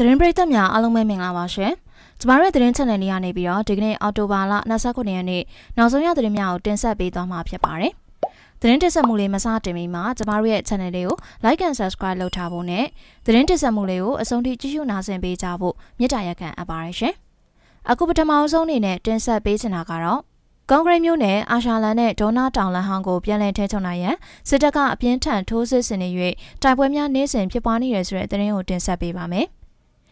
သတင်းပရိသတ်များအားလုံးပဲမင်္ဂလာပါရှင်။ကျမတို့ရဲ့သတင်း channel လေးကနေပြီးတော့ဒီကနေ့အော်တိုဘာလ29ရက်နေ့နောက်ဆုံးရသတင်းများကိုတင်ဆက်ပေးသွားမှာဖြစ်ပါတယ်။သတင်းတင်ဆက်မှုလေးမစတင်မီမှာကျမတို့ရဲ့ channel လေးကို like and subscribe လုပ်ထားဖို့နဲ့သတင်းတင်ဆက်မှုလေးကိုအဆုံးထိကြည့်ရှုနာဆင်ပေးကြဖို့မေတ္တာရက်ခံအပ်ပါတယ်ရှင်။အခုပထမအဆုံးအနေနဲ့တင်ဆက်ပေးချင်တာကတော့ကွန်ဂရိတ်မျိုးနဲ့အာရှာလန်နဲ့ဒေါနာတောင်လန်ဟောင်းကိုပြန်လည်ထဲချုံနိုင်ရန်စစ်တပ်ကအပြင်းထန်ထိုးစစ်ဆင်နေ၍တိုက်ပွဲများနေစဉ်ဖြစ်ပွားနေရဆိုတဲ့သတင်းကိုတင်ဆက်ပေးပါမယ်။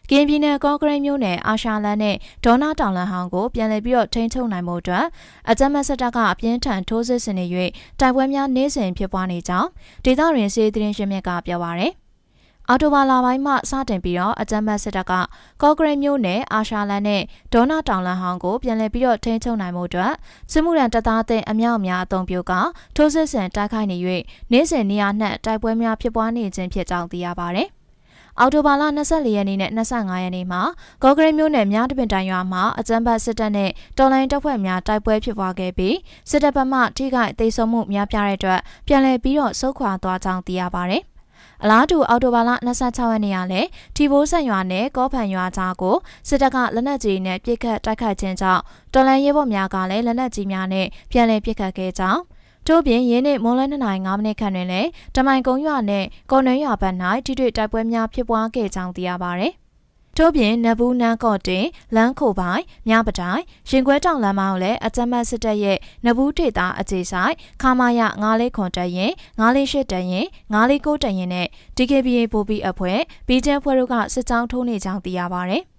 ကင်းပြည်နယ်ကော့ဂရိတ်မြို့နယ်အာရှာလန်နဲ့ဒေါနာတောင်လန်ဟောင်းကိုပြန်လည်ပြီးတော့ထိန်းချုပ်နိုင်မှုအတွက်အကြမ်းမဲ့စစ်တပ်ကအပြင်းထန်ထိုးစစ်ဆင်နေ၍တိုက်ပွဲများနေစဉ်ဖြစ်ပွားနေကြောင်းဒေသရင်းစီးသတင်းရှင်မြစ်ကပြောပါရယ်။အော်တိုဘာလာပိုင်းမှစတင်ပြီးတော့အကြမ်းဖက်စစ်တပ်ကကော့ဂရိတ်မြို့နယ်အာရှာလန်နဲ့ဒေါနာတောင်လန်ဟောင်းကိုပြန်လည်ပြီးတော့ထိန်းချုပ်နိုင်မှုအတွက်စစ်မှုရန်တပ်သားအသင်းအမြောက်အများအုံပြုကထိုးစစ်ဆင်တိုက်ခိုက်နေ၍နေ့စဉ်နေရာနှံ့တိုက်ပွဲများဖြစ်ပွားနေခြင်းဖြစ်ကြောင်းသိရပါဗျ။ အော်တိုဘာလ24ရက်နေ့နဲ့25ရက်နေ့မှာကော့ဂရိတ်မြို့နယ်မြားတပင်တိုင်ရွာမှာအကြမ်းဖက်စစ်တပ်နဲ့တော်လိုင်းတပ်ဖွဲ့များတိုက်ပွဲဖြစ်ပွားခဲ့ပြီးစစ်တပ်ဘက်မှထိခိုက်ဒေဆုံးမှုများပြားတဲ့အတွက်ပြန်လည်ပြီးတော့ဆုတ်ခွာသွားကြောင်းသိရပါဗျ။အလားတူအော်တိုဘာလ26ရက်နေ့ကလည်းထီဘိုးဆက်ရွာနဲ့ကောဖန်ရွာကြားကိုစစ်တပ်ကလက်နက်ကြီးနဲ့ပစ်ခတ်တိုက်ခိုက်ခြင်းကြောင့်တော်လန်ရဲဘော်များကလည်းလက်နက်ကြီးများနဲ့ပြန်လည်ပစ်ခတ်ခဲ့ကြောင်း တို့ပြင်ရင်းနှင့်မွန်လ9နာရီ9မိနစ်ခန့်တွင်လည်းတမိုင်ကုန်းရွာနဲ့ကော်နွဲရွာဘက်၌ထိတွေ့တိုက်ပွဲများဖြစ်ပွားခဲ့ကြောင်းသိရပါဗျ။ထို့ပြင်နဘူးနန်းကော့တင်လမ်းခိုပိုင်မြပတိုင်ရင်ခွဲတောင်လမ်းမောင်းလည်းအကြမ်းဖက်စစ်တပ်ရဲ့နဘူးထေတာအခြေဆိုင်ခမာယ9လေးခွန်တရင်9လေး8တရင်9လေး9တရင်နဲ့ DKBA ပိုပီအဖွဲ့ပြည်ကျန်းဖွဲ့တို့ကစစ်ကြောင်းထိုးနေကြောင်းသိရပါဗျ။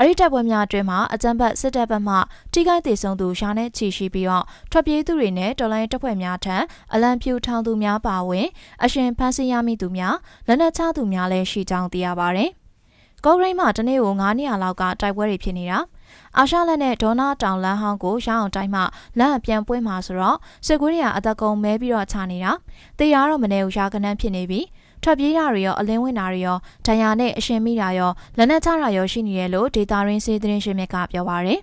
အရိတပ်ပွဲများအတွင်းမှာအကြံဖတ်စစ်တပ်ဘက်မှထိခိုက်ဒေဆုံးသူရှားနဲ့ချီရှိပြီးတော့ထွက်ပြေးသူတွေနဲ့တော်လိုင်းတပ်ဖွဲ့များထံအလံဖြူထောင်သူများပါဝင် အရှင်ဖမ်းဆီးရမိသူများလက်နက်ချသူများလည်းရှိကြောင်းသိရပါဗျ။ကော့ဂရိတ်မှာတနေ့ကို9နေရာလောက်ကတိုက်ပွဲတွေဖြစ်နေတာအာရှလက်နဲ့ဒေါနာတောင်လန်းဟောင်းကိုရအောင်တိုင်းမှလမ်းအပြန်ပွဲမှာဆိုတော့စစ်ကွေးတွေကအသက်ကုန်မဲပြီးတော့ချနေတာတေးရတော့မနေဘူးရာကနန်းဖြစ်နေပြီ ထွက်ပြေးတာတွေရောအလင်းဝင်တာတွေရောဒဏ်ရာနဲ့အရှင်မိတာရောလက်နက်ချတာရောရှိနေတယ်လို့ဒေတာရင်းစေးသတင်းရှင်မြစ်ကပြောပါရယ်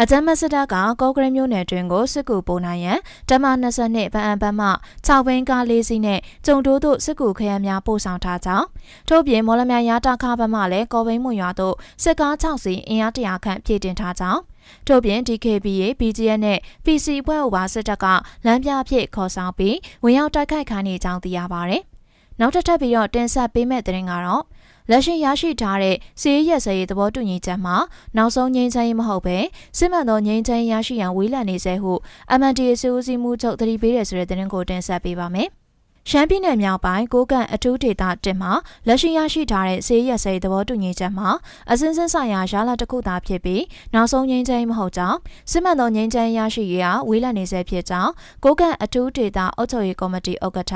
အကြမ်းမစစ်တပ်ကကော့ဂရိတ်မြို့နယ်တွင်ကိုစစ်ကူပုံနိုင်ရန်ဓမ္မ20နှစ်ဗန်အန်ဘတ်မှ6ဘင်းကားလေးစီးနဲ့ကျုံတိုးတို့စစ်ကူခရမ်းများပို့ဆောင်ထားကြောင်းထို့ပြင်မော်လမြိုင်ရတာခါဘတ်မှလည်းကော်ဘိန်းမွန်ရွာသို့စစ်ကား6စီးအင်အားတရာခန့်ပြေတင်ထားကြောင်းထို့ပြင် DKBA BGN နဲ့ PC အဖွဲ့ဥပါစစ်တပ်ကလမ်းပြအဖြစ်ခေါ်ဆောင်ပြီးဝင်ရောက်တိုက်ခိုက်ခိုင်းနေကြောင်းသိရပါဗျ။ နောက်တစ်ထပ်ပြီးတော့တင်ဆက်ပေးမဲ့တဲ့ရင်ကတော့လက်ရှိရရှိထားတဲ့စီးရဲစရေးသဘောတူညီချက်မှာနောက်ဆုံးငြိမ်းချမ်းရေးမဟုတ်ပဲစစ်မှန်သောငြိမ်းချမ်းရေးရရှိရန်ဝေးလံနေစေဟု MNDA စီဦးစီးမှုချုပ်တတိပေးတယ်ဆိုတဲ့သတင်းကိုတင်ဆက်ပေးပါမယ်။ ရှမ်းပြည်နယ်မြောက်ပိုင်းကိုကန့်အထူးဒေသတင်မှာလက်ရှိရရှိထားတဲ့ဆေးရက်စိသဘောတူညီချက်မှာအစင်းစင်းဆိုင်ရာရလတစ်ခုသာဖြစ်ပြီးနောက်ဆုံးငြိမ်းချမ်းမဟုတ်ကြောင်းစစ်မှန်သောငြိမ်းချမ်းရရှိရေးဟာဝေးလံနေဆဲဖြစ်ကြောင်းကိုကန့်အထူးဒေသအုပ်ချုပ်ရေးကော်မတီဥက္ကဋ္ဌ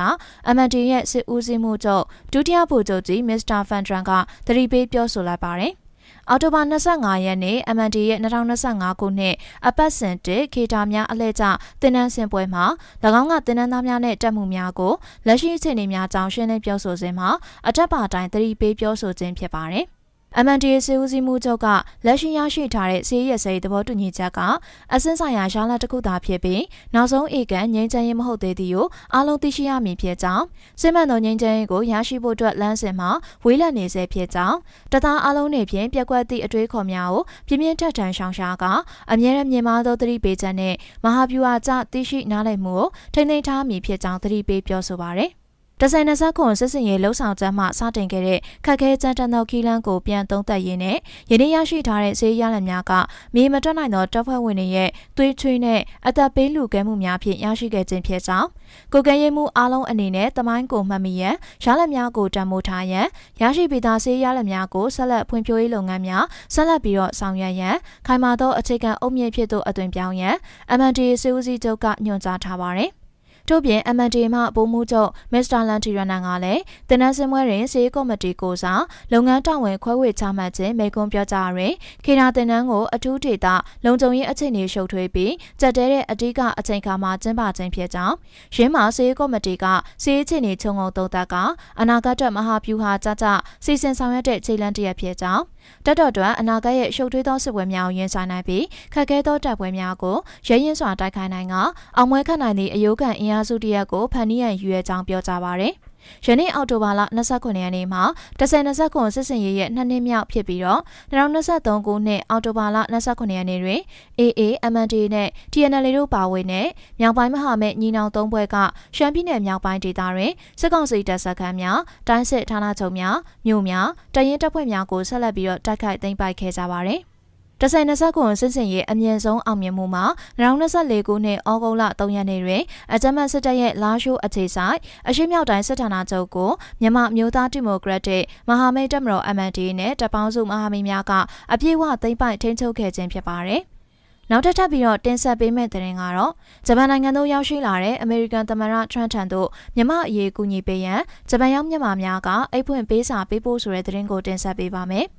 MND ရဲ့စစ်ဦးစီးမှုချုပ်ဒုတိယဗိုလ်ချုပ်ကြီးမစ္စတာဖန်ဒရန်ကတတိပေးပြောဆိုလိုက်ပါတယ်။ အော်တိုဘာ25ရက်နေ့ MND ရဲ့2025ခုနှစ်အပတ်စဉ်တစ်ခေတာများအလှည့်ကျတင်နန်းစင်ပွဲမှာ၎င်းကတင်နန်းသားများနဲ့တက်မှုများကိုလက်ရှိအခြေအနေများကြောင်းရှင်းလင်းပြောဆိုခြင်းမှာအထက်ပါတိုင်းသတိပေးပြောဆိုခြင်းဖြစ်ပါတယ်။ MNDA စေဦးစီးမှုချုပ်ကလက်ရှိရရှိထားတဲ့စီးရဲစိသဘောတူညီချက်ကအစင်းဆိုင်ရာရှားလာတစ်ခုသာဖြစ်ပြီးနောက်ဆုံးဧကန်ငြိမ်းချမ်းရေးမဟုတ်သေးသည်ကိုအားလုံးသိရှိရမည်ဖြစ်ကြောင်းစစ်မှန်သောငြိမ်းချမ်းရေးကိုရရှိဖို့အတွက်လမ်းစဉ်မှာဝေးလံနေစေဖြစ်ကြောင်းတသားအားလုံးနေဖြင့်ပြက်ကွက်သည့်အတွေးခေါ်များကိုပြင်းပြင်းထန်ထန်ရှောင်ရှားကအမြဲတမ်းမြင်မာသောသတိပေးချက်နဲ့မဟာဗျူဟာကျသိရှိနားလည်မှုကိုထိန်းသိမ်းထားမည်ဖြစ်ကြောင်းသတိပေးပြောဆိုပါရယ် တဆိုင်နဆက်ခွန်စစ်စင်ရေးလှုပ်ဆောင်ချက်မှစတင်ခဲ့တဲ့ခက်ခဲကြမ်းတမ်းသောခီလန်းကိုပြန်သုံးသပ်ရင်းနဲ့ယနေ့ရရှိထားတဲ့ဈေးရလဒ်များကမြေမတွက်နိုင်သောတပ်ဖွဲ့ဝင်တွေရဲ့သွေးချွေးနဲ့အသက်ပေးလူကဲမှုများဖြင့်ရရှိခဲ့ခြင်းဖြစ်ကြောင်းကိုကဲရေးမှုအားလုံးအနေနဲ့တမိုင်းကိုမှတ်မိရန်ရလဒ်များကိုတံမိုးထားရန်ရရှိပြီးသားဈေးရလဒ်များကိုဆက်လက်ဖွံ့ဖြိုးရေးလုပ်ငန်းများဆက်လက်ပြီးတော့ဆောင်ရွက်ရန်ခိုင်မာသောအခြေခံအုတ်မြင့်ဖြစ်သို့အသွင်ပြောင်းရန် MND စေဦးစီးချုပ်ကညွှန်ကြားထားပါတယ် ထို့ပြင် MND မှဗိုလ်မှူးချုပ်မစ္စတာလန်တီရနန်ကလည်းတင်နန်းစင်ပွဲတွင်စေကော်မတီကိုစားလုပ်ငန်းတာဝန်ခွဲဝေချမှတ်ခြင်းမေကွန်းပြောကြားရယ်ခေနာတင်နန်းကိုအထူးဒေသလုံခြုံရေးအခြေအနေရှုပ်ထွေးပြီးကြက်တဲတဲ့အဓိကအချိန်ခါမှာကျင်းပခြင်းဖြစ်ကြောင်းရင်းမှာစေကော်မတီကစေအခြေအနေချုံငုံသုံးသပ်ကအနာဂတ်မဟာဗျူဟာကြကြစီစဉ်ဆောင်ရွက်တဲ့ခြေလှမ်းတစ်ရပ်ဖြစ်ကြောင်း တက်တော်တွင်အနာဂတ်ရဲ့ရှုပ်ထွေးသောစစ်ပွဲများကိုရင်ဆိုင်နိုင်ပြီးခက်ခဲသောတိုက်ပွဲများကိုရဲရင်စွာတိုက်ခိုက်နိုင်ကအောင်ပွဲခတ်နိုင်သည့်အယိုးခံအင်အားစုတရက်ကိုဖန်နီးရန်ယူရကြောင်းပြောကြားပါရယ်။ ယနေ့အောက်တိုဘာလ29ရက်နေ့မှာ1029စစ်စင်ရေးရဲ့နှစ်နှစ်မြောက်ဖြစ်ပြီးတော့2023ခုနှစ်အောက်တိုဘာလ29ရက်နေ့တွင် AA MND နဲ့ TNL တို့ပါဝင်တဲ့မြောက်ပိုင်းမဟာမိတ်ညီနောင်သုံးဘွဲ့ကရှမ်းပြည်နယ်မြောက်ပိုင်းဒေသတွင်စစ်ကောင်စီတပ်စခန်းများတိုင်းစစ်ဌာနချုပ်များမြို့များတရင်တပ်ဖွဲ့များကိုဆက်လက်ပြီးတော့တိုက်ခိုက်သိမ်းပိုက်ခဲ့ကြပါတယ်။ တဆိုင်29ခုစစ်စင်ရဲ့အမြင့်ဆုံးအောင်မြင်မှုမှာ2024ခုနှစ်ဩဂုတ်လ3ရက်နေ့တွင်အကြမ်းဖက်စစ်တပ်ရဲ့လာရှိုးအခြေဆိုင်အရှိမြောက်တိုင်းစစ်ဌာနချုပ်ကိုမြန်မာမျိုးသားဒီမိုကရက်တစ်မဟာမိတ်တပ်မတော် MND နဲ့တပ်ပေါင်းစုမဟာမိတ်များကအပြည့်အဝသိမ်းပိုက်ထိန်းချုပ်ခဲ့ခြင်းဖြစ်ပါတယ်။နောက်ထပ်ထပ်ပြီးတော့တင်ဆက်ပေးမယ့်တဲ့ရင်ကတော့ဂျပန်နိုင်ငံသို့ရောက်ရှိလာတဲ့အမေရိကန်သမ္မတထရန့်ထံသို့မြန်မာအရေးကူညီပေးရန်ဂျပန်ရောက်မြန်မာများကအိတ်ဖွင့်ပေးစာပေးပို့ဆိုတဲ့တဲ့ရင်ကိုတင်ဆက်ပေးပါမယ်။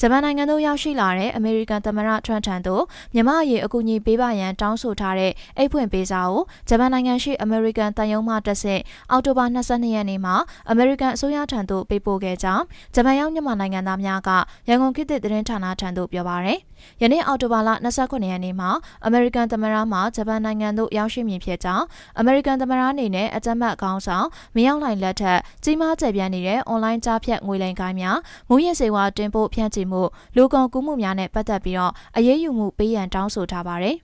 ဂျပန်နိုင်ငံသို့ရောက်ရှိလာတဲ့အမေရိကန်သမ္မတထရန့်ထန်တို့မြန်မာအရေးအကူအညီပေးပါရန်တောင်းဆိုထားတဲ့အိတ်ဖွင့်ပေးစာကိုဂျပန်နိုင်ငံရှိအမေရိကန်တန်ယုံမှတက်ဆင့်အောက်တိုဘာ22ရက်နေ့မှာအမေရိကန်အစိုးရထံသို့ပေးပို့ခဲ့ကြောင်းဂျပန်ရောက်မြန်မာနိုင်ငံသားများကရန်ကုန်ခေတ်သစ်သတင်းဌာနထံသို့ပြောပါရယ်။ယနေ့အောက်တိုဘာလ29ရက်နေ့မှာအမေရိကန်သမ္မတမှဂျပန်နိုင်ငံသို့ရောက်ရှိမည်ဖြစ်ကြောင်းအမေရိကန်သမ္မတအနေနဲ့အကြမ်းဖက်အကောင်းဆောင်မရောက်နိုင်လက်ထက်ကြီးမားကျယ်ပြန့်နေတဲ့ online ကြားဖြတ်ငွေလိမ်ကိုင်းများမူရစ်စေဝါတင်ပို့ဖြန့်ချီမှုလူကုန်ကူးမှုများနဲ့ပတ်သက်ပြီးတော့အရေးယူမှုပေးရန်တောင်းဆိုထားပါတယ်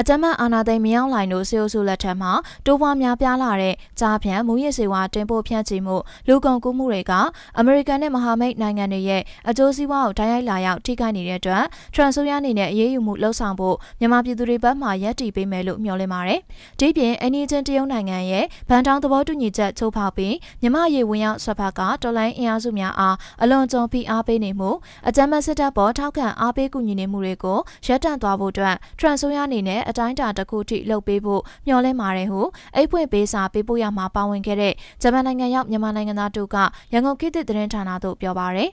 အကြမ်းဖက်အာဏာသိမ်းမရောက်လိုင်တို့စေအုပ်စုလက်ထက်မှာတိုးပွားများပြားလာတဲ့ကြားဖြန့်မူရစ်စေဝါတင်ပို့ဖြန့်ချီမှုလူကုန်ကူးမှုတွေကအမေရိကန်နဲ့မဟာမိတ်နိုင်ငံတွေရဲ့အကျိုးစီးပွားကိုတိုက်ရိုက်လာရောက်ထိခိုက်နေတဲ့အတွက်ထရန်ဆိုရအနေနဲ့အရေးယူမှုလှုံ့ဆော်ဖို့မြန်မာပြည်သူတွေဘက်မှရပ်တည်ပေးမယ်လို့မျှော်လင့်ပါတယ်။ဒီပြင်အနီးချင်းတရုတ်နိုင်ငံရဲ့ဗန်တောင်သဘောတူညီချက်ချိုးဖောက်ပြီးမြန်မာရေဝင်ရောက်ဆွတ်ဖက်ကတော်လိုင်းအင်အားစုများအားအလွန်ကြုံဖိအားပေးနေမှုအကြမ်းဖက်စစ်တပ်ပေါ်ထောက်ခံအားပေးကူညီနေမှုတွေကိုရပ်တန့်သွားဖို့အတွက်ထရန်ဆိုရအနေနဲ့အတိုင်းအတာတစ်ခုထိလှုပ်ပေးဖို့မျှော်လင့်ပါတယ်ဟုအိတ်ဖွင့်ပေးစာပေးပို့ရမှာပါဝင်ခဲ့တဲ့ဂျပန်နိုင်ငံရောက်မြန်မာနိုင်ငံသားတို့ကရန်ကုန်ခေတ်သစ်သတင်းဌာနသို့ပြောပါရယ်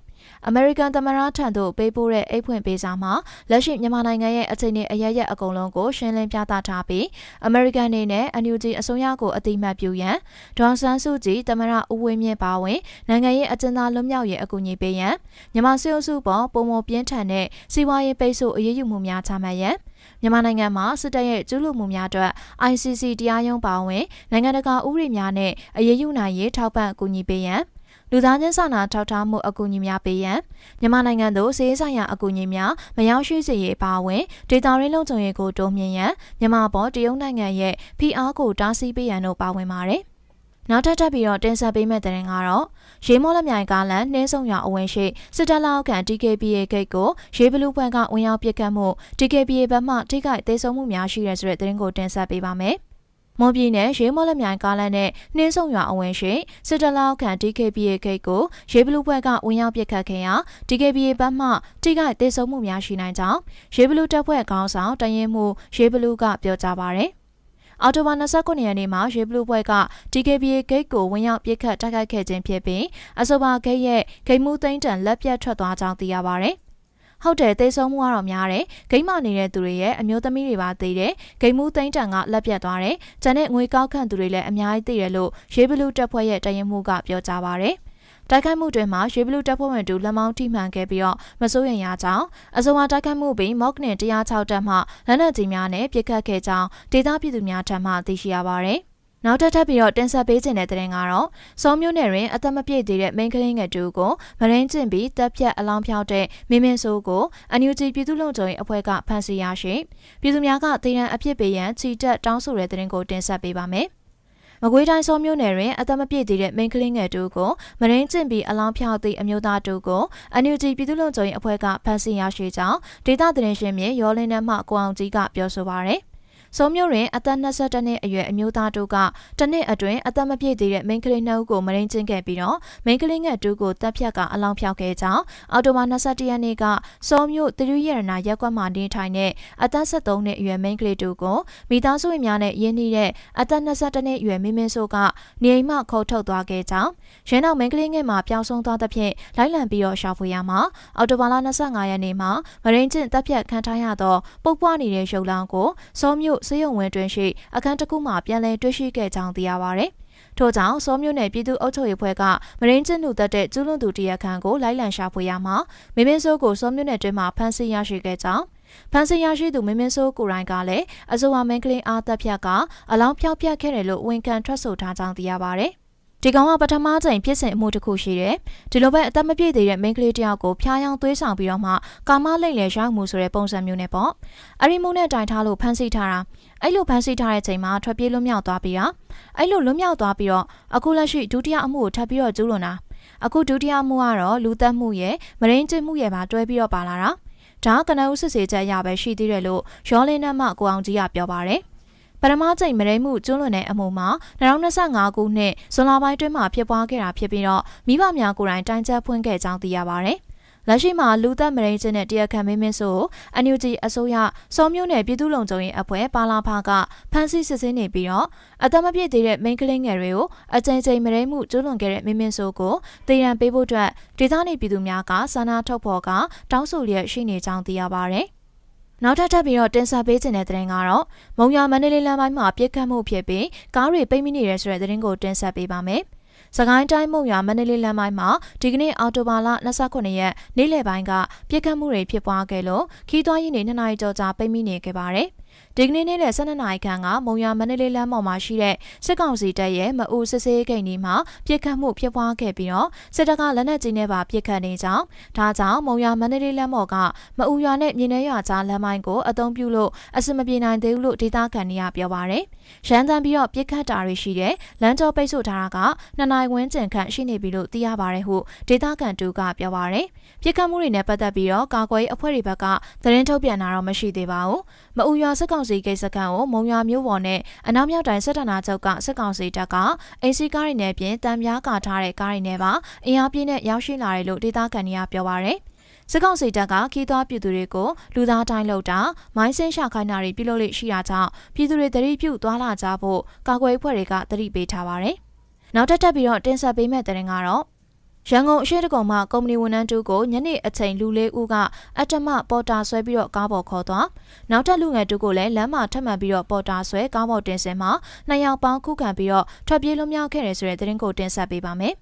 အမေရိကန်သမ္မတထံသို့ပေးပို့တဲ့အိတ်ဖွင့်ပေးစာမှာလက်ရှိမြန်မာနိုင်ငံရဲ့အခြေအနေအရရက်အကုန်လုံးကိုရှင်းလင်းပြသထားပြီးအမေရိကန်နေနဲ့ NUG အစိုးရကိုအတိမတ်ပြုရန်ဒေါ်ဆန်းစုကြည်သမ္မတဦးဝင်းမြင့်ပါဝင်နိုင်ငံရေးအကျဉ်းသားလွတ်မြောက်ရေးအကူအညီပေးရန်မြန်မာစစ်အုပ်စုပေါ်ပုံမပြင်းထန်တဲ့စီးပွားရေးပိတ်ဆို့အရေးယူမှုများချမှတ်ရန် မြန်မာနိုင်ငံမှာစစ်တပ်ရဲ့ကျူးလွန်မှုများအတွက် ICC တရားရုံးပါဝင်နိုင်ငံတကာဥပဒေများနဲ့အရေးယူနိုင်ရေးထောက်ပံ့ကူညီပေးရန်လူသားချင်းစာနာထောက်ထားမှုအကူအညီများပေးရန်မြန်မာနိုင်ငံသို့စေးဆိုင်ရာအကူအညီများမရောက်ရှိစေရေးပါဝင်ဒေတာရင်းလုံခြုံရေးကိုတိုးမြှင့်ရန်မြန်မာပေါ်တရုတ်နိုင်ငံရဲ့ဖိအားကိုတားဆီးပေးရန်တို့ပါဝင်ပါတယ် နောက်ထပ်ထပ်ပြီးတော့တင်ဆက်ပေးမယ့်တဲ့ရင်ကတော့ရေမောလက်မြိုင်ကားလန်နှင်းဆောင်ရွာအဝင်ရှိစစ်တပ်လောက်ခံ DKBA ဂိတ်ကိုရေဘလူးဘက်ကဝင်ရောက်ပစ်ခတ်မှု DKBA ဘက်မှထိခိုက်ဒေဆုံးမှုများရှိတဲ့ဆိုတဲ့သတင်းကိုတင်ဆက်ပေးပါမယ်။မော်ပြည်နယ်ရေမော်လက်မြိုင်ကားလန်နဲ့နှင်းဆုံရွာအဝင်ရှိစစ်တလောက်ခံ DKBA ဂိတ်ကိုရေဘလူးဘက်ကဝင်ရောက်ပစ်ခတ်ခဲ့ရာ DKBA ဘက်မှထိခိုက်ဒေဆုံးမှုများရှိနိုင်ကြောင်းရေဘလူးတပ်ဖွဲ့ခေါင်းဆောင်တရင်မှုရေဘလူးကပြောကြားပါရယ်။ အော်တိုဘာ29ရက်နေ့မှာရေဘလူးဘွဲက DKBA ဂိတ်ကိုဝင်ရောက်ပစ်ခတ်တိုက်ခိုက်ခဲ့ခြင်းဖြစ်ပြီးအဆိုပါဂိတ်ရဲ့ဂိတ်မှုသိန်းတန်လက်ပြတ်ထွက်သွားကြောင်းသိရပါဗျ။ဟုတ်တယ်သေဆုံးမှုကတော့များတယ်ဂိမ်းမနေတဲ့သူတွေရဲ့အမျိုးသမီးတွေပါသိတယ်ဂိမ်းမှုသိန်းတန်ကလက်ပြတ်သွားတယ်ဂျန်နဲ့ငွေကောက်ခံသူတွေလည်းအများကြီးသိတယ်လို့ရေဘလူးတပ်ဖွဲ့ရဲ့တရင်မှုကပြောကြားပါဗျ။ တိုက်ခိုက်မှုတွင်မှရွှေဘလူတပ်ဖွဲ့ဝင်တူလက်မောင်းထိမှန်ခဲ့ပြီးတော့မစိုးရိမ်ရကြောင်းအဆိုပါတိုက်ခိုက်မှုပြီးမော့ကနင်106တပ်မှလက်နက်ကြီးများနဲ့ပစ်ခတ်ခဲ့ကြောင်းဒေသပြည်သူများထံမှသိရှိရပါသည်နောက်ထပ်ထပ်ပြီးတော့တင်ဆက်ပေးခြင်းတဲ့တဲ့ကတော့စောမျိုးနယ်တွင်အသက်မပြည့်သေးတဲ့မိန်းကလေးငယ်တူကိုမရင်းကျင့်ပြီးတပ်ဖြတ်အလောင်းဖြောက်တဲ့မင်းမင်းဆိုးကိုအန်ယူဂျီပြည်သူ့လုံခြုံရေးအဖွဲ့ကဖမ်းဆီးရရှိပြည်သူများကတည်ရန်အဖြစ်ပေးရန်ချီတက်တောင်းဆိုတဲ့တဲ့ကိုတင်ဆက်ပေးပါမယ်။ မကွေးတိုင်းစောမြို့နယ်တွင်အသက်မပြည့်သေးတဲ့မိန်းကလေးငယ်တူကိုမရင်းကျင့်ပြီးအလောင်းဖြောက်သည့်အမျိုးသားတူကိုအန်ယူဂျီပြည်သူ့လုံခြုံရေးအဖွဲ့ကဖမ်းဆီးရရှိကြောင်းဒေသသတင်းရှင်မြေရောလင်းနှမှကိုအောင်ကြီးကပြောဆိုပါရယ် စုံမြို့တွင်အသက်22နှစ်အရွယ်အမျိုးသားတို့ကတနှစ်အတွင်းအသက်မပြည့်သေးတဲ့မိန်းကလေးနှစ်ဦးကိုမရင်းချင်းခဲ့ပြီးတော့မိန်းကလေးငယ်တူကိုတပ်ဖြတ်ကအလောင်းဖြောက်ခဲ့ကြောင်းအော်တိုဘာ21ရက်နေ့ကစုံမြို့တရရရနာရက်ကွက်မှနေထိုင်တဲ့အသက်73နှစ်အရွယ်မိန်းကလေးတူကိုမိသားစုဝင်များနဲ့ရင်းနှီးတဲ့အသက်22နှစ်အရွယ်မင်းမင်းဆိုးကနေအိမ်မှခေါ်ထုတ်သွားခဲ့ကြောင်းရင်းနောက်မိန်းကလေးငယ်မှာပျောက်ဆုံးသွားသဖြင့်လိုက်လံပြီးတော့ရှာဖွေရမှာအော်တိုဘာလ25ရက်နေ့မှာမရင်းချင်းတပ်ဖြတ်ခံထားရသောပုတ်ပွားနေတဲ့ရုပ်လောင်းကိုစုံမြို့စေယုံဝင်းတွင်ရှိအခန်းတစ်ခုမှပြန်လည်တွေ့ရှိခဲ့ကြောင်းသိရပါဗျ။ထို့ကြောင့်စောမြို့နယ်ပြည်သူ့အုပ်ချုပ်ရေးဖွဲ့ကမရင်းကျင်းလူသက်တဲ့ကျူးလွန်သူတရက်ခန့်ကိုလိုက်လံရှာဖွေရမှာမင်းမင်းစိုးကိုစောမြို့နယ်တွင်မှဖမ်းဆီးရရှိခဲ့ကြောင်းဖန်ဆင်ရရှိသူမင်းမင်းစိုးကိုရိုင်းကလည်းအဆိုပါမင်းကလေးအားသက်ဖြတ်ကအလောင်းဖျောက်ပြက်ခဲ့တယ်လို့ဝန်ခံထွက်ဆိုထားကြောင်းသိရပါဗျ။ ဒီကောင်ကပထမချိန်ဖြစ်စဉ်အမှုတစ်ခုရှိတယ်ဒီလိုပဲအသက်မပြည့်သေးတဲ့မိန်းကလေးတစ်ယောက်ကိုဖျားယောင်းသွေးဆောင်ပြီးတော့မှကာမလိတ်လေရောက်မှုဆိုတဲ့ပုံစံမျိုးနဲ့ပေါ့အဲ့ဒီမှုနဲ့တိုင်ထားလို့ဖမ်းဆီးထားတာအဲ့လိုဖမ်းဆီးထားတဲ့ချိန်မှာထွက်ပြေးလွတ်မြောက်သွားပြီးတော့အဲ့လိုလွတ်မြောက်သွားပြီးတော့အခုလက်ရှိဒုတိယအမှုကိုထပ်ပြီးတော့ကျူးလွန်တာအခုဒုတိယအမှုကတော့လူသက်မှုရဲ့မရင်းကျမှုရဲ့ပါတွဲပြီးတော့ပါလာတာဒါကကနအုပ်စစ်စေချက်အရပဲရှိသေးတယ်လို့ရောလင်းနှမကိုအောင်ကြီးကပြောပါတယ် ပထမကြိမ်မရိမှုကျွလွန်တဲ့အမှုမှာ2025ခုနှစ်ဇွန်လပိုင်းတွင်းမှာဖြစ်ပွားခဲ့တာဖြစ်ပြီးတော့မိဘများကိုယ်တိုင်တိုင်ချက်ဖွင့်ခဲ့ကြောင်းသိရပါဗျ။လက်ရှိမှာလူသက်မရိချင်းနဲ့တရားခံမင်းမင်းဆိုအန်ယူဂျီအစိုးရစောမျိုးနယ်ပြည်သူ့လုံခြုံရေးအဖွဲ့ပါလာဖကဖမ်းဆီးစစ်ဆေးနေပြီးတော့အသက်မပြည့်သေးတဲ့မိန်းကလေးငယ်တွေကိုအကြိမ်ကြိမ်မရိမှုကျွလွန်ခဲ့တဲ့မင်းမင်းဆိုကိုတည်ရန်ပေးဖို့အတွက်ဒေသနေပြည်သူများကစာနာထုတ်ဖော်ကတောင်းဆိုလျက်ရှိနေကြောင်းသိရပါဗျ။ နောက်ထပ်ထပ်ပြီးတော့တင်ဆက်ပေးခြင်းတဲ့သတင်းကတော့မုံရမန္တလေးလမ်းပိုင်းမှာပြစ်ခတ်မှုဖြစ်ပြီးကားတွေပိတ်မိနေတယ်ဆိုတဲ့သတင်းကိုတင်ဆက်ပေးပါမယ်။စကိုင်းတိုင်းမုံရမန္တလေးလမ်းပိုင်းမှာဒီကနေ့အော်တိုဘာလ29ရက်နေ့လယ်ပိုင်းကပြစ်ခတ်မှုတွေဖြစ်ပွားခဲ့လို့ခီးသွွားရင်းနေ2နာရီကျော်ကြာပိတ်မိနေခဲ့ပါတယ်။ ဒီကနေ့နေ့လယ်12နာရီခန့်ကမုံရမန္တလေးလမ်းပေါ်မှာရှိတဲ့စစ်ကောင်စီတပ်ရဲ့မအူစစ်ဆေးဂိတ်နီမှာပြစ်ခတ်မှုဖြစ်ပွားခဲ့ပြီးတော့စစ်တပ်ကလက်နက်ကြီးနဲ့ပါပြစ်ခတ်နေကြောင်းဒါကြောင့်မုံရမန္တလေးလမ်းပေါ်ကမအူရွာနဲ့မြင်းနယ်ရွာကြားလမ်းပိုင်းကိုအသုံးပြုလို့အစမပြေနိုင်သေးဘူးလို့ဒေသခံတွေကပြောပါတယ်။ရန်တမ်းပြီးတော့ပြစ်ခတ်တာတွေရှိတဲ့လမ်းကျောပိတ်ဆို့ထားတာကနှစ်နိုင်ဝန်းကျင်ခန့်ရှိနေပြီလို့သိရပါတယ်ဟုဒေသခံတူကပြောပါတယ်။ပြစ်ခတ်မှုတွေနဲ့ပတ်သက်ပြီးတော့ကာကွယ်အဖွဲ့တွေဘက်ကသတင်းထုတ်ပြန်တာတော့မရှိသေးပါဘူး။မအူရွာစစ်ကောင်စီဂိတ်စခန်းကိုမုံရွာမြို့ပေါ်နဲ့အနောက်မြောက်တိုင်းစစ်တပ်နာချုပ်ကစစ်ကောင်စီတပ်ကအင်းစီကားတွေနဲ့ပြင်တံပြားကာထားတဲ့ကားတွေနဲ့ပါအင်အားပြည့်နဲ့ရောက်ရှိလာတယ်လို့ဒေသခံတွေကပြောပါရယ်စစ်ကောင်စီတပ်ကခီးသွွားပြည်သူတွေကိုလူသားတိုင်းလောက်တာမိုင်းဆင်းရှာခိုင်းတာတွေပြုလုပ်လို့ရှိတာကြောင့်ပြည်သူတွေတတိပြုသွားလာကြဖို့ကာကွယ်အဖွဲ့တွေကတတိပေးထားပါတယ်။နောက်ထပ်တက်ပြီးတော့တင်ဆက်ပေးမဲ့တဲ့ရင်ကတော့ ရန်ကုန်အရှိတကုံမှကုမ္ပဏီဝန်ထမ်းတူကိုညနေအချိန်လူလေးဦးကအတမပေါ်တာဆွဲပြီးတော့ကားပေါ်ခေါ်သွားနောက်ထပ်လူငယ်တူကိုလည်းလမ်းမှာထပ်မံပြီးတော့ပေါ်တာဆွဲကားပေါ်တင်စင်မှာနှစ်ယောက်ပေါင်းခုခံပြီးတော့ထွက်ပြေးလွတ်မြောက်ခဲ့တယ်ဆိုတဲ့သတင်းကိုတင်ဆက်ပေးပါမယ်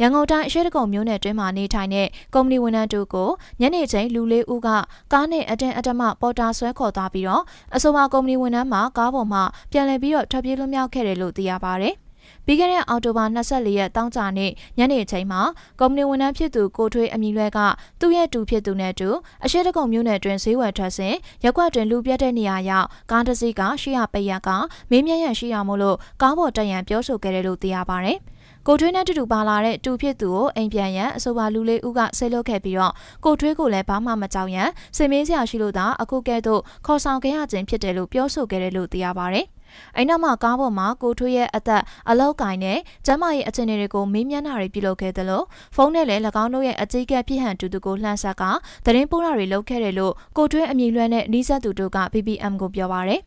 ရန်ကုန်တိုင်းအရှိတကုံမြို့နယ်တွင်းမှာနေထိုင်တဲ့ကုမ္ပဏီဝန်ထမ်းတူကိုညနေချိန်လူလေးဦးကကားနဲ့အတင်းအတမပေါ်တာဆွဲခေါ်သွားပြီးတော့အဆိုပါကုမ္ပဏီဝန်ထမ်းမှာကားပေါ်မှာပြန်လည်ပြီးတော့ထွက်ပြေးလွတ်မြောက်ခဲ့တယ်လို့သိရပါဗျ။ ပြီးခဲ့တဲ့အောက်တိုဘာ24ရက်တောင်းကြနေ့ညနေချိန်မှာကုမ္ပဏီဝန်ထမ်းဖြစ်သူကိုထွေးအမည်လွဲကသူ့ရဲ့တူဖြစ်သူနဲ့တူအရှိတကုံမြို့နယ်တွင်ဈေးဝယ်ထွက်စဉ်ရက်ကွက်တွင်လူပြတ်တဲ့နေရာရောက်ကားတစ်စီးကရှေ့ရပိတ်ရကမင်းမြတ်ရန်ရှိရမို့လို့ကားပေါ်တက်ရန်ပြောဆိုခဲ့တယ်လို့သိရပါတယ်။ကိုထွေးနဲ့တူတူပါလာတဲ့တူဖြစ်သူကိုအိမ်ပြန်ရန်အဆိုပါလူလေးဦးကဆေးလုပ်ခဲ့ပြီးတော့ကိုထွေးကိုလည်းဘာမှမကြောက်ရန်စင်မင်းစရာရှိလို့သာအခုကဲ့သို့ခေါ်ဆောင်ခဲ့ရခြင်းဖြစ်တယ်လို့ပြောဆိုခဲ့တယ်လို့သိရပါတယ်။ အဲ့နောက်မှာကားပေါ်မှာကိုထွေးရဲ့အသက်အလောက်ကင်နဲ့ကျမ်းမာရေးအခြေအနေတွေကိုမေးမြန်းတာတွေပြုလုပ်ခဲ့သလိုဖုန်းနဲ့လည်း၎င်းတို့ရဲ့အကြီးကဲပြည့်ဟန်တူတူကိုလှမ်းဆက်ကသတင်းပို့တာတွေလုပ်ခဲ့တယ်လို့ကိုထွေးအမည်လွှဲနဲ့နီးစပ်သူတို့က PPM ကိုပြောပါရယ်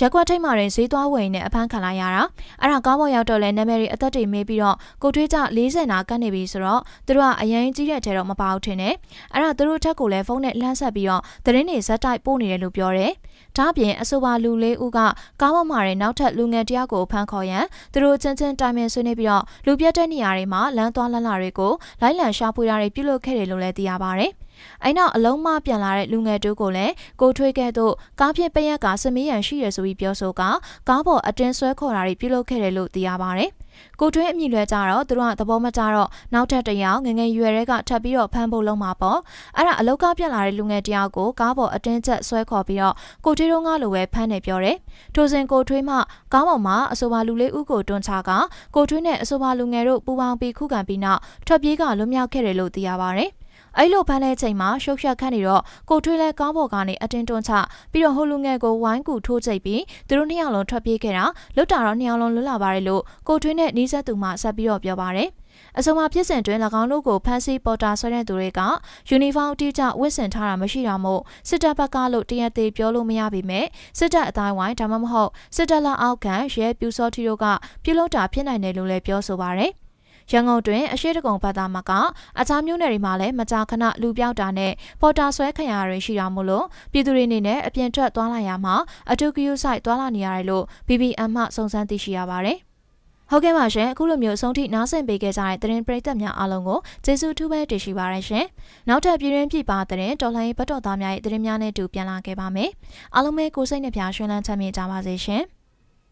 ရက်ကွက်ထိတ်မာရင်ဈေးသွားဝယ်နေအဖမ်းခံလိုက်ရတာအဲ့ဒါကားပေါ်ရောက်တော့လဲနာမည်တွေအသက်တွေမေးပြီးတော့ကိုထွေးကြ40နာကတ်နေပြီဆိုတော့သူတို့ကအရင်ကြီးတဲ့ထဲတော့မပါဘူးထင်တယ်အဲ့ဒါသူတို့ထက်ကိုလည်းဖုန်းနဲ့လှမ်းဆက်ပြီးတော့သတင်းတွေဇက်တိုက်ပို့နေတယ်လို့ပြောတယ်ဒါ့ပြင်အဆိုပါလူလေးဦးကကားပေါ်မှာတဲ့နောက်ထပ်လူငယ်တယောက်ကိုဖမ်းခေါ်ရန်သူတို့ချင်းချင်းတိုင်ပင်ဆွေးနွေးပြီးတော့လူပြတ်တဲ့နေရာတွေမှာလမ်းသွားလမ်းလာတွေကိုလိုက်လံရှာဖွေတာတွေပြုလုပ်ခဲ့တယ်လို့လည်းသိရပါဗျ။ အဲ့နောက်အလုံးမပြန်လာတဲ့လူငယ်တို့ကိုလည်းကိုထွေးကဲ့သို့ကားဖြင့်ပရက်ကစမီးရန်ရှိရဆိုပြီးပြောဆိုကကားပေါ်အတင်းဆွဲခေါ်တာတွေပြုလုပ်ခဲ့တယ်လို့သိရပါဗျ။ကိုထွေးအမိလွဲကြတော့သူတို့ကသဘောမကျတော့နောက်ထပ်တယောက်ငငယ်ရွယ်တွေကထပ်ပြီးတော့ဖမ်းဖို့လုံးမှာပေါ့အဲ့ဒါအလောက်ကပြက်လာတဲ့လူငယ်တယောက်ကိုကားပေါ်အတင်းချက်ဆွဲခေါ်ပြီးတော့ကိုထွေးတို့ကလိုပဲဖမ်းနေပြောတယ်ထိုစဉ်ကိုထွေးမှကားပေါ်မှာအဆိုပါလူလေးဦးကိုတွန်းချကကိုထွေးနဲ့အဆိုပါလူငယ်တို့ပူပေါင်းပြီးခုခံပြီးနောက်ထွက်ပြေးကလွတ်မြောက်ခဲ့တယ်လို့သိရပါတယ် အဲ့လိုဖမ်းတဲ့ချိန်မှာရှုပ်ရှက်ခတ်နေတော့ကိုထွေးလဲကောင်းပေါ်ကနေအတင်းတွန်းချပြီးတော့ဟိုလူငယ်ကိုဝိုင်းကူထိုးချိတ်ပြီးသူတို့နှစ်ယောက်လုံးထွက်ပြေးခဲ့တာလွတ်တာတော့နှစ်ယောက်လုံးလွတ်လာပါတယ်လို့ကိုထွေးနဲ့နီးစပ်သူမှဆက်ပြီးတော့ပြောပါတယ်အဆိုမှဖြစ်စဉ်တွင်၎င်းတို့ကိုဖမ်းဆီးပေါ်တာဆွဲတဲ့သူတွေကယူနီဖောင်းအတိအကျဝတ်ဆင်ထားတာမရှိတာမို့စစ်တပ်ဘက်ကလို့တရက်သေးပြောလို့မရပေမဲ့စစ်တပ်အတိုင်းဝိုင်းဒါမှမဟုတ်စစ်တပ်လက်အောက်ခံရဲပြူစောထီတို့ကပြုလုပ်တာဖြစ်နိုင်တယ်လို့လည်းပြောဆိုပါရယ် ရန်ကုန်တွင်အရှိတကုံဘတ်သားမကအခြားမြို့နယ်တွေမှာလည်းမကြာခဏလူပြောက်တာနဲ့ပေါ်တာဆွဲခံရရရှိတာမို့လို့ပြည်သူတွေအနေနဲ့အပြင်ထွက်သွားလာရမှာအထူးဂရုစိုက်သွားလာနေရတယ်လို့ BBM မှစုံစမ်းသိရှိရပါတယ်။ဟုတ်ကဲ့ပါရှင်အခုလိုမျိုးအဆုံးထိနားဆင်ပေးခဲ့ကြတဲ့သတင်းပရိသတ်များအားလုံးကိုကျေးဇူးထူးပဲတင်ရှိပါရရှင်။နောက်ထပ်ပြည်တွင်းပြည်ပသတင်းတော်လှန်ရေးပတ်တော်သားများရဲ့သတင်းများနဲ့တူပြန်လာခဲ့ပါမယ်။အားလုံးပဲကိုစိတ်နှပြရှင်လန်းချမ်းမြေ့ကြပါစေရှင်။